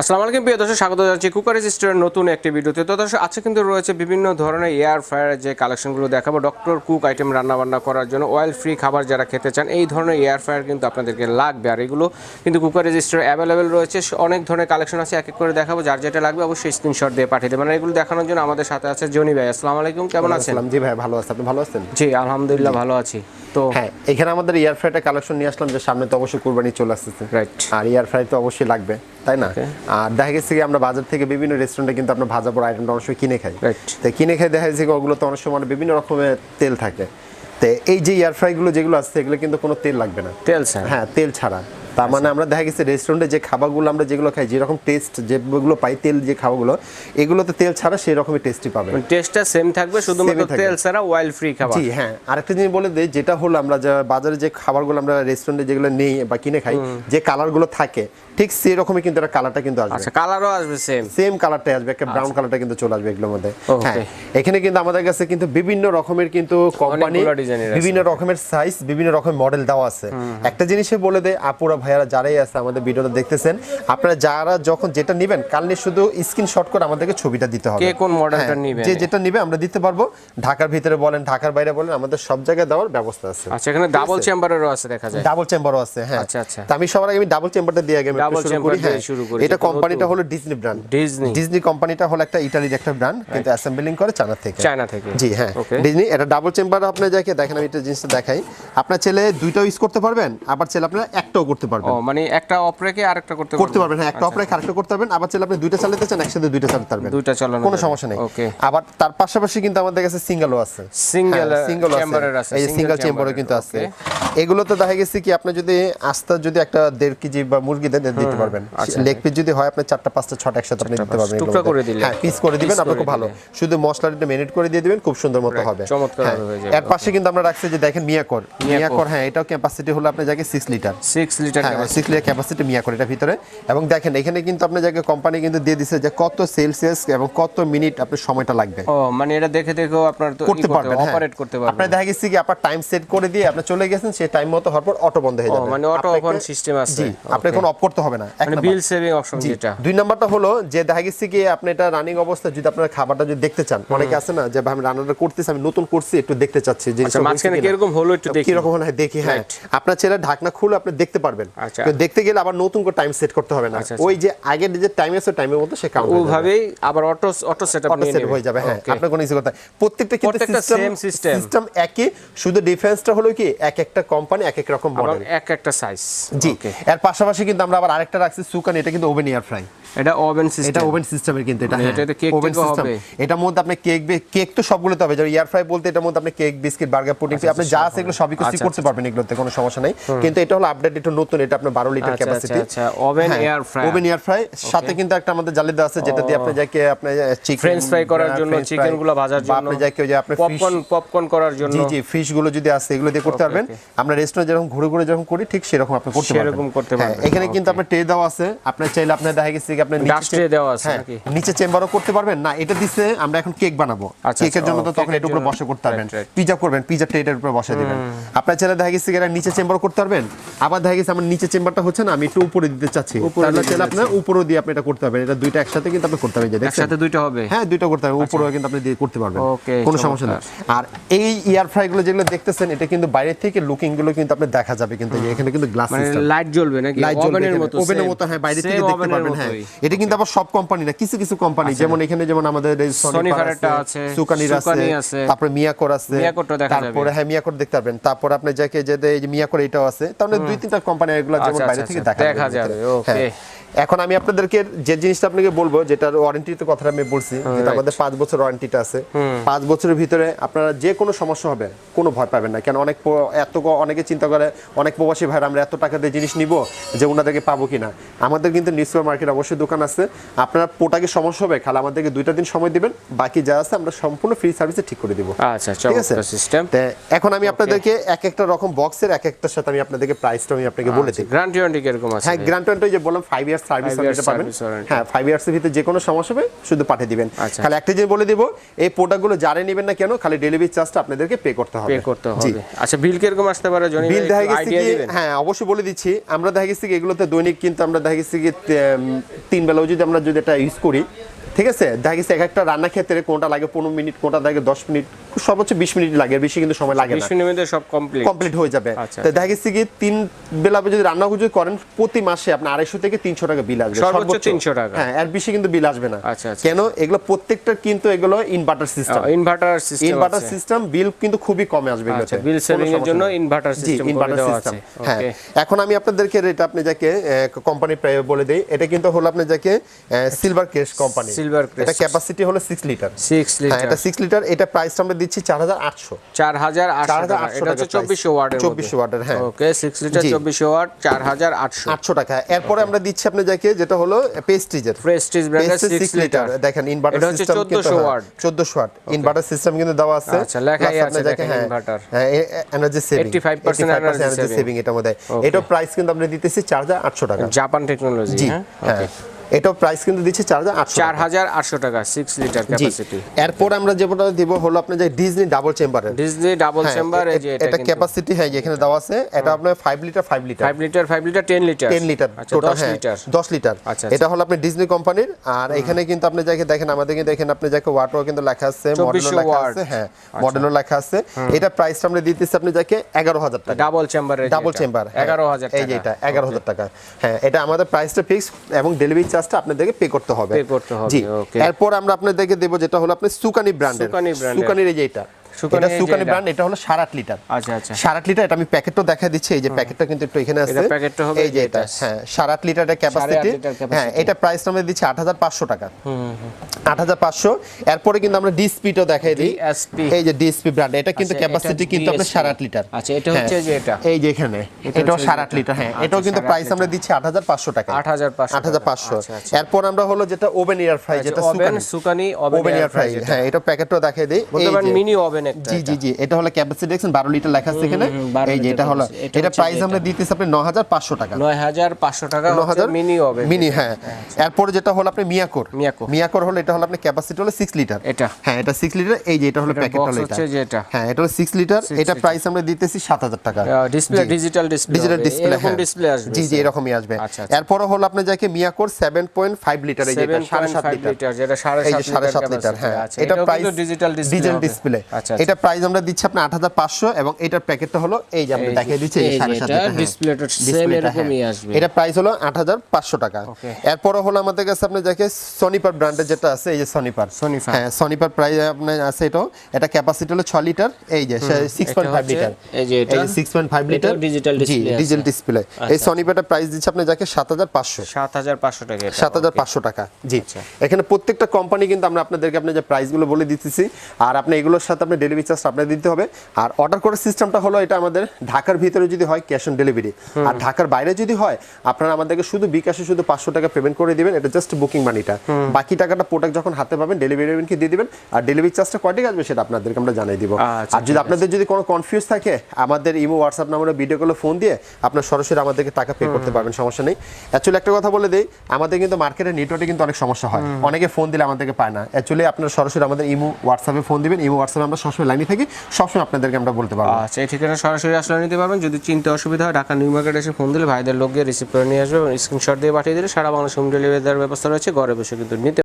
আসসালামু আলাইকুম প্রিয় দর্শক স্বাগত জানাচ্ছি কুকার রেজিস্টারের নতুন একটি ভিডিওতে। তো দর্শক আজকে কিন্তু রয়েছে বিভিন্ন ধরনের এয়ার ফ্রায়ার যে কালেকশনগুলো দেখাবো। ডক্টর কুক আইটেম রান্না বান্না করার জন্য অয়েল ফ্রি খাবার যারা খেতে চান এই ধরনের এয়ার ফ্রায়ার কিন্তু আপনাদেরকে লাগবে। আর এগুলো কিন্তু কুকার রেজিস্টার অ্যাভেলেবেল রয়েছে। অনেক ধরনের কালেকশন আছে এক এক করে দেখাবো। যার যেটা লাগবে অবশ্যই স্ক্রিনশট দিয়ে পাঠিয়ে দেবেন। এগুলো দেখানোর জন্য আমাদের সাথে আছে জনি ভাই। আসসালামু আলাইকুম কেমন আছেন? জি ভাই ভালো আছেন আপনি ভালো আছেন? জি আলহামদুলিল্লাহ ভালো আছি। তো হ্যাঁ এখানে আমাদের এয়ার ফ্রাইটা কালেকশন নিয়ে আসলাম যে সামনে তো অবশ্যই কুরবানি চলে আসতেছে। রাইট আর এয়ার ফ্রাই তো অবশ্যই লাগবে। তাই না? আর দেখা গেছে কি আমরা বাজার থেকে বিভিন্ন রেস্টুরেন্টে কিন্তু আমরা ভাজা পড়া আইটেমটা অনেক সময় কিনে খাই। তাই কিনে খাই দেখা যাচ্ছে কি ওগুলো তো অনেক সময় বিভিন্ন রকমের তেল থাকে। তো এই যে এয়ার ফ্রাইগুলো যেগুলো আসছে এগুলো কিন্তু কোনো তেল লাগবে না। তেল ছাড়া? হ্যাঁ তেল ছাড়া। তার মানে আমরা দেখা গেছে রেস্টুরেন্টে যে খাবারগুলো আমরা যেগুলো খাই যেরকম টেস্ট যেগুলো পাই তেল যে খাবারগুলো এগুলোতে তেল ছাড়া সেই রকমের টেস্টই পাবে টেস্টটা সেম থাকবে শুধুমাত্র তেল ছাড়া অয়েল ফ্রি খাবার। জি হ্যাঁ। আরেকটা জিনিস বলে দিই যেটা হলো আমরা যে বাজারে যে খাবারগুলো আমরা রেস্টুরেন্টে যেগুলো নেই বা কিনে খাই যে কালারগুলো থাকে ঠিক সেই রকমই কিন্তু এটা কালারটা কিন্তু আসবে। আচ্ছা কালারও আসবে সেম সেম কালারটাই আসবে একটা ব্রাউন কালারটা কিন্তু চলে আসবে এগুলোর মধ্যে। হ্যাঁ এখানে কিন্তু আমাদের কাছে কিন্তু বিভিন্ন রকমের কিন্তু কোম্পানি। বিভিন্ন রকমের সাইজ বিভিন্ন রকমের মডেল দেওয়া আছে। একটা জিনিসে বলে দেয় আপুরা ভাইয়ারা যারাই আছে আমাদের ভিডিওটা দেখতেছেন আপনারা যারা যখন যেটা নেবেন কালনি শুধু স্ক্রিনশট করে আমাদেরকে ছবিটা দিতে হবে। কে কোন মডেলটা হ্যাঁ, নিবেন? যে যেটা নিবে আমরা দিতে পারব। ঢাকার ভিতরে বলেন ঢাকার বাইরে বলেন আমাদের সব জায়গায় দেওয়ার ব্যবস্থা আছে। আচ্ছা এখানে ডাবল চেম্বারেরও আছে দেখা যায়। ডাবল চেম্বারও আছে হ্যাঁ। আচ্ছা, আচ্ছা। তো আমি সবার আগে আমি ডাবল চেম্বারটা দিয়ে আগে আমি শুরু করি হ্যাঁ। শুরু করি, এটা কোম্পানিটা। হলো ডিজনি ব্র্যান্ড ডিজনি ডিজনি কোম্পানিটা হলো একটা ইটালির একটা ব্র্যান্ড কিন্তু অ্যাসেম্বলিং করে চায়না থেকে। চায়না থেকে। জি হ্যাঁ। ডিজনি এটা ডাবল চেম্বার আপনি যাকে দেখেন আমি একটা জিনিসটা দেখাই। আপনার ছেলে দুইটাও ইউজ করতে পারবেন আবার ছেলে আপনার একটাও করতে ও পারবেন মানে একটা অফ রেখে আরেকটা করতে করতে পারবেন। হ্যাঁ একটা অপারে আরেকটা করতে পারবেন আবার ছেলে আপনি দুইটা চালাতে চান একসাথে দুইটা চালাতে পারবেন। দুইটা চালানো কোনো সমস্যা নেই। ওকে আবার তার পাশাপাশি কিন্তু আমাদের কাছে সিঙ্গেলও আছে। সিঙ্গেল সিঙ্গেল চেম্বারের আছে। এই সিঙ্গেল চেম্বারও কিন্তু আছে। এগুলোতে দেখা গেছে কি আপনি যদি আস্তা যদি একটা দেড় কেজি বা মুরগি দেন দিতে পারবেন। লেগ পিস যদি হয় আপনি চারটা পাঁচটা ছটা একসাথে আপনি দিতে পারবেন টুকরা করে দিলে। হ্যাঁ পিস করে দিবেন আপনার খুব ভালো। শুধু মশলাটা মেরিনেট করে দিয়ে দিবেন খুব সুন্দর মতো হবে। চমৎকার হ্যাঁ, হয়ে যাবে, এর পাশে কিন্তু আমরা রাখছি যে দেখেন মিয়াকর। মিয়াকর। হ্যাঁ এটাও ক্যাপাসিটি হলো আপনার জায়গায় সিক্স লিটার সিক্স লিটার হ্যাঁ সিক্স লিটার ক্যাপাসিটি মিয়াকর এটা ভিতরে। এবং দেখেন এখানে কিন্তু আপনার জায়গায় কোম্পানি কিন্তু দিয়ে দিছে যে কত সেলসিয়াস এবং কত মিনিট আপনার সময়টা লাগবে। ও মানে এটা দেখে দেখেও আপনার করতে পারবেন হ্যাঁ। অপারেট করতে আপনার পারবেন দেখা গেছে কি আপনার টাইম সেট করে দিয়ে আপনি চলে গেছেন সেই টাইম মতো হওয়ার পর অটো বন্ধ হয়ে যাবে। মানে অটো অন সিস্টেম আছে। জি আপনি কোনো অফ করতে হবে না মানে বিল সেভিং অপশন যেটা। দুই নাম্বারটা হলো যে দেখা গেছে কি আপনি এটা রানিং অবস্থা যদি আপনার খাবারটা যদি দেখতে চান অনেকে আছে না যে আমি রান্নাটা করতেছি আমি নতুন করছি একটু দেখতে চাচ্ছি যে আচ্ছা মাঝখানে কীরকম হলো একটু দেখি। কীরকম হয় দেখি হ্যাঁ। আপনার ছেলে ঢাকনা খুলে আপনি দেখতে পারবেন। আচ্ছা। দেখতে গেলে আবার নতুন করে টাইম সেট করতে হবে না। আচ্ছা, আচ্ছা। ওই যে আগের যে টাইম আছে টাইমের সে কাউন্ট ওভাবেই আবার অটো অটো সেটআপ নিয়ে সেট হয়ে যাবে হ্যাঁ আপনার কোনো কথা প্রত্যেকটা কিন্তু সিস্টেম সিস্টেম একই শুধু ডিফারেন্সটা হলো কি এক একটা কোম্পানি এক এক রকম মডেল এক একটা সাইজ জি। এর পাশাপাশি কিন্তু আমরা আবার আরেকটা রাখছি সুকান এটা কিন্তু ওভেন এয়ার ফ্রাই এটা ওভেন এটা সিস্টেম ওভেন সিস্টেমের কিন্তু এটা এটাতে cake ওভেন সিস্টেম? এটার মধ্যে আপনি কেক কেক তো সবগুলোতে হবে যেমন এয়ার ফ্রাই বলতে এটার মধ্যে আপনি কেক বিস্কিট বার্গার পুডিং আপনি যা আছে এগুলো সবই কিছু আচ্ছা, করতে পারবেন এগুলোতে কোনো সমস্যা নাই। কিন্তু এটা হলো আপডেট একটু নতুন এটা আপনার বারো লিটার আচ্ছা, ক্যাপাসিটি আচ্ছা, আচ্ছা, oven air oven air fry সাথে কিন্তু একটা আমাদের জালিদা আছে যেটা দিয়ে আপনি যাকে আপনি চিকেন ফ্রেঞ্চ ফ্রাই করার জন্য চিকেনগুলো ভাজার জন্য আপনি যাকে ওই যে আপনি পপকর্ন পপকর্ন করার জন্য। জি জি ফিশগুলো যদি আছে এগুলো দিয়ে করতে পারবেন। আমরা রেস্টুরেন্ট যেরকম ঘুরে ঘুরে যখন করি ঠিক সেরকম আপনি করতে পারবেন। সেরকম করতে হ্যাঁ, পারবেন, এখানে কিন্তু আপনার ট্রে দেওয়া আছে। আপনার চাইলে আপনার দেখা গেছে কি আপনার নিচে দেওয়া আছে হ্যাঁ, নাকি? নিচে চেম্বারও করতে পারবেন। না এটা দিছে আমরা এখন কেক বানাবো। আচ্ছা, কেকের আচ্ছা, জন্য তো তখন এটার উপরে বসে করতে পারবেন. পিজা করবেন পিজা ট্রেটার উপরে বসে দিবেন। আপনার ছেলে দেখা গেছে কি এরা নিচে চেম্বার করতে পারবেন। আবার দেখা গেছে আমার নিচে চেম্বারটা হচ্ছে না আমি একটু উপরে দিতে চাচ্ছি। উপরে তাহলে দিতে চাইলে আপনার উপরেও দিয়ে আপনি এটা করতে পারবেন। এটা দুইটা একসাথে কিন্তু আপনি করতে পারবেন একসাথে দুইটা হবে? হ্যাঁ দুইটা করতে পারবেন। উপরেও কিন্তু আপনি দিয়ে করতে পারবেন। Okay, কোনো সমস্যা নেই। আর এই ইয়ার ফ্রাই গুলো যেগুলো দেখতেছেন এটা কিন্তু বাইরে থেকে লুকিংগুলো কিন্তু আপনি দেখা যাবে কিন্তু এখানে কিন্তু গ্লাস মানে সিস্টেম লাইট জ্বলবে নাকি? ওভেনের মতো ওভেনের মতো হ্যাঁ বাইরে থেকে দেখতে পারবেন হ্যাঁ। এটা কিন্তু আবার সব কোম্পানি না কিছু কিছু কোম্পানি যেমন এখানে যেমন আমাদের Sonifer সনিফার আছে আছে, সুকানির আছে সুকানি আছে, তারপরে মিয়াকোর আছে। মিয়াকোরটা দেখা যাবে। তারপরে হ্যাঁ মিয়াকোর দেখতে পারবেন। তারপরে আপনি যাকে যে মিয়াকোর এটাও আছে। তার মানে দুই তিনটা কোম্পানি এগুলো যেমন আচ্ছা, বাইরে আচ্ছা, থেকে আচ্ছা, দেখা যাবে, হ্যাঁ। এখন আমি আপনাদেরকে যে জিনিসটা আপনাকে বলব যেটার ওয়ারেন্টিতে কথাটা আমি বলছি যেটা আমাদের পাঁচ বছর ওয়ারেন্টিটা আছে। পাঁচ বছরের ভিতরে আপনারা যে কোনো সমস্যা হবে কোনো ভয় পাবেন না। কেন অনেক এত অনেকে চিন্তা করে অনেক প্রবাসী ভাইরা আমরা এত টাকা দিয়ে জিনিস নিব যে ওনাদেরকে পাবো কিনা? আমাদের কিন্তু নিউ মার্কেট অবশ্যই দোকান আছে। আপনারা পোটাকে সমস্যা হবে খালি আমাদেরকে দুইটা দিন সময় দিবেন বাকি যা আছে আমরা সম্পূর্ণ ফ্রি সার্ভিসে ঠিক করে দিব। আচ্ছা ঠিক আছে? সিস্টেম এখন আমি আপনাদেরকে এক একটা রকম বক্সের এক একটার সাথে আমি আপনাদেরকে প্রাইসটা আমি আপনাকে বলে দিই। গ্যারান্টি ওয়ারেন্টি কীরকম আছে? হ্যাঁ গ্রান্ট ওয়ারেন্টি যে বললাম five years year service warranty পাবেন হ্যাঁ ফাইভ ইয়ার্সের ভিতরে যে কোনো সমস্যা হবে শুধু পাঠিয়ে দিবেন। আচ্ছা। খালি একটা জিনিস বলে দিব এই প্রোডাক্টগুলো যারা নেবেন না কেন খালি ডেলিভারি চার্জটা আপনাদেরকে পে করতে হবে। পে করতে হবে। আচ্ছা বিল কীরকম আসতে পারে জনি বিল দেখা গেছে কি হ্যাঁ অবশ্যই বলে দিচ্ছি। আমরা দেখা গেছে কি এগুলোতে দৈনিক কিন্তু আমরা দেখা গেছে কি তিন বেলাও যদি আমরা যদি এটা ইউজ করি ঠিক আছে? দেখা গেছে এক একটা রান্না ক্ষেত্রে কোনটা লাগে পনেরো মিনিট কোনটা লাগে দশ মিনিট সর্বোচ্চ বিশ মিনিট লাগে বেশি কিন্তু সময় লাগে না। বিশ মিনিটের সব কমপ্লিট কমপ্লিট হয়ে যাবে। আচ্ছা, তো দেখা গেছে কি তিন বেলা যদি রান্না যদি করেন প্রতি মাসে আপনার আড়াইশো থেকে তিনশো টাকা বিল আসবে সর্বোচ্চ 300 টাকা। হ্যাঁ এর বেশি কিন্তু বিল আসবে না। আচ্ছা, আচ্ছা। কেন? এগুলো প্রত্যেকটা কিন্তু এগুলো inverter system inverter system inverter system bill কিন্তু খুবই কমে আসবে আচ্ছা বিল সেভিং এর জন্য ইনভার্টার সিস্টেম ইনভার্টার সিস্টেম হ্যাঁ এখন আমি আপনাদেরকে এটা আপনি যাকে কোম্পানি প্রায় বলে দেই এটা কিন্তু হলো আপনি যাকে silver crest company Silver Crest। এটা ক্যাপাসিটি হলো 6 লিটার 6 হ্যাঁ লিটার এটা 6 লিটার এটা প্রাইস আমরা দিচ্ছি চার হাজার আটশো। 4800 টাকা। এটা হচ্ছে টাকা চব্বিশশো 2400 ওয়াটের, হ্যাঁ। Okay six litre. চব্বিশশো ওয়াট চার হাজার আটশো। 800 টাকা। এরপরে আমরা দিচ্ছি আপনি যাকে যেটা হলো পেস্টিজের প্রেস্টিজ ব্র্যান্ডের সিক্স লিটার দেখেন ইনভার্টার সিস্টেম কিন্তু 1400 ওয়াট 1400 ওয়াট ইনভার্টার সিস্টেম কিন্তু দেওয়া আছে। আচ্ছা, লেখাই আছে দেখেন, দেখেন হ্যাঁ। হ্যাঁ energy saving 85% energy saving। Saving এটা মধ্যে এটা প্রাইস কিন্তু আমরা দিতেছি 4800 টাকা। জাপান টেকনোলজি হ্যাঁ? হ্যাঁ। এটাও প্রাইস কিন্তু দিচ্ছি 4800 চার হাজার আটশো টাকা সিক্স লিটার ক্যাপাসিটি এরপর আমরা যেটা দিব হলো আপনার যে ডিজনি ডাবল চেম্বারের ডিজনি ডাবল চেম্বার এটা এটা ক্যাপাসিটি হ্যাঁ এখানে দেওয়া আছে এটা আপনার 5 litre 5 litre five litre five litre ten litre 10 litre আচ্ছা টোটাল দশ হ্যাঁ লিটার 10 লিটার আচ্ছা, এটা হলো আপনি ডিজনি কোম্পানির আর এখানে কিন্তু আপনি যাকে দেখেন আমাদের কিন্তু এখানে আপনি যাকে ওয়াটও কিন্তু লেখা আছে মডেলও 2400 লেখা watt। আছে হ্যাঁ মডেলও লেখা আছে। এটা প্রাইসটা আমরা দিতেছি আপনি যাকে 11000 টাকা। ডাবল চেম্বারের ডাবল চেম্বার এগারো হাজার এই যে এটা 11000 টাকা। হ্যাঁ এটা আমাদের প্রাইসটা ফিক্স এবং ডেলিভারি চার্জটা আপনাদেরকে পে করতে হবে। পে করতে হবে, জি। এরপর আমরা আপনাদেরকে দেব যেটা হলো আপনি সুকানি ব্র্যান্ডের সুকানি brand-এর। সুকানির এই যে এটা। এটা সুকানি ব্র্যান্ড এটা হলো 8.5 লিটার। আচ্ছা আচ্ছা। সাত আট লিটার এটা আমি প্যাকেটটা দেখা দিচ্ছি এই যে প্যাকেটটা কিন্তু একটু এখানে আছে। প্যাকেটটা হবে এই যে এটা এটা। হ্যাঁ সাত আট লিটারের ক্যাপাসিটি হ্যাঁ এটা প্রাইস আমরা দিচ্ছি আট হাজার পাঁচশো টাকা। আট হাজার পাঁচশো। এরপরে কিন্তু আমরা ডিসপিটাও দেখাই দিই। এই যে ডিএসপি ব্র্যান্ড এটা কিন্তু ক্যাপাসিটি কিন্তু আপনার DSP আট লিটার। আচ্ছা, এটা হচ্ছে হ্যাঁ, যে এটা। এই যে এখানে এটাও হচ্ছে আট লিটার হ্যাঁ এটাও কিন্তু প্রাইস আমরা দিচ্ছি আট হাজার পাঁচশো টাকা। আট হাজার পাঁচশো আট হাজার পাঁচশো। এরপর আমরা হলো যেটা ওভেন এয়ার ফ্রাই যেটা সুকানি। ওভেন এয়ার ফ্রাই হ্যাঁ এটা প্যাকেটটাও দেখাই দিই। মিনি ওভেন একটা জি জি জি এটা হলো ক্যাপাসিটি দেখছেন বারো লিটার লেখা আছে এখানে। এই যে এটা হলো এটা প্রাইস আমরা দিতেছি আপনি ন হাজার পাঁচশো টাকা। নয় হাজার পাঁচশো টাকা ন মিনি ওভেন মিনি হ্যাঁ। এরপরে যেটা হলো আপনি মিয়াকোর। মিয়াকো। মিয়াকোর হলো এটা হলো আপনার ক্যাপাসিটি হলো সিক্স লিটার এটা। হ্যাঁ এটা সিক্স লিটার এই যে এটা হলো প্যাকেট হলো এটা। হ্যাঁ এটা হলো সিক্স লিটার এটা প্রাইস আমরা দিতেছি সাত হাজার টাকা। Display digital display digital display এরকম ডিসপ্লে আসবে জি জি এরকমই আসবে। আচ্ছা, আচ্ছা। এরপরে হলো আপনি যাকে মিয়াকোর সেভেন পয়েন্ট ফাইভ লিটার এই যে এটা সেভেন সাড়ে পয়েন্ট সাত ফাইভ লিটার লিটার যেটা সাড়ে এই যে সাড়ে সাত লিটার হ্যাঁ। এটা প্রাইস ডিজিটাল ডিসপ্লে আচ্ছা এটা প্রাইস আমরা দিচ্ছি আপনার আট হাজার পাঁচশো এবং এটার প্যাকেটটা হলো এই যে আমরা দেখিয়ে দিচ্ছি এই যে সাড়ে সাত লিটার হ্যাঁ। ডিসপ্লেটা সেম এরকমই। আসবে এটা প্রাইস হলো আট হাজার পাঁচশো টাকা Okay. এরপরে হলো আমাদের কাছে আপনি দেখে সনিপার ব্র্যান্ডের যেটা আছে এই যে সনিপার Soniper। হ্যাঁ সনিপার প্রাইস আপনার আছে এটাও এটা ক্যাপাসিটি হলো ছ লিটার এই যে সিক্স পয়েন্ট ফাইভ হচ্ছে- লিটার এই যে এটা। Six point five litre display আছে। ডিজিটাল ডিসপ্লে এই সনিপারটা প্রাইস দিচ্ছে আপনি যাকে সাত হাজার পাঁচশো সাত হাজার পাঁচশো টাকা এটা। সাত হাজার পাঁচশো টাকা জি আচ্ছা। এখানে প্রত্যেকটা কোম্পানি কিন্তু আমরা আপনাদেরকে আপনার যে প্রাইসগুলো বলে দিতেছি আর আপনি এগুলোর সাথে আপনি ডেলিভারি চার্জ আপনার দিতে হবে। আর অর্ডার করার সিস্টেমটা হলো এটা আমাদের ঢাকার ভিতরে যদি হয় ক্যাশ অন ডেলিভারি আর ঢাকার বাইরে যদি হয় আপনারা আমাদেরকে শুধু বিকাশে শুধু পাঁচশো টাকা পেমেন্ট করে দিবেন এটা জাস্ট বুকিং মানিটা বাকি টাকাটা প্রোডাক্ট যখন হাতে পাবেন ডেলিভারি পেমেন্টকে দিয়ে দিবেন আর ডেলিভারি চার্জটা কয়টি আসবে সেটা আপনাদেরকে আমরা জানাই দিব। আচ্ছা, আর যদি আপনাদের যদি কোনো কনফিউজ থাকে আমাদের ইমো হোয়াটসঅ্যাপ নাম্বারে ভিডিও কলে ফোন দিয়ে আপনার সরাসরি আমাদেরকে টাকা পে করতে পারবেন সমস্যা নেই। অ্যাকচুয়ালি একটা কথা বলে দিই আমাদের কিন্তু মার্কেটের নেটওয়ার্কে কিন্তু অনেক সমস্যা হয়। অনেকে ফোন দিলে আমাদেরকে পায় না। অ্যাকচুয়ালি আপনারা সরাসরি আমাদের ইমো হোয়াটসঅ্যাপে ফোন দিবেন ইমো হোয়াটসঅ্যাপে আমরা সবসময় লাইনে থাকি, সবসময় আপনাদেরকে আমরা বলতে পারব। আচ্ছা এই ঠিকানা সরাসরি আসলে নিতে পারবেন। যদি চিনতে অসুবিধা হয়, ঢাকা নিউ মার্কেট এসে ফোন দিলে ভাইদের লোক গিয়ে রিসিভ করে নিয়ে আসবে এবং স্ক্রিনশট দিয়ে পাঠিয়ে দিলে সারা বাংলাদেশ হোম ডেলিভারি দেওয়ার ব্যবস্থা রয়েছে। ঘরে বসে কিন্তু নিতে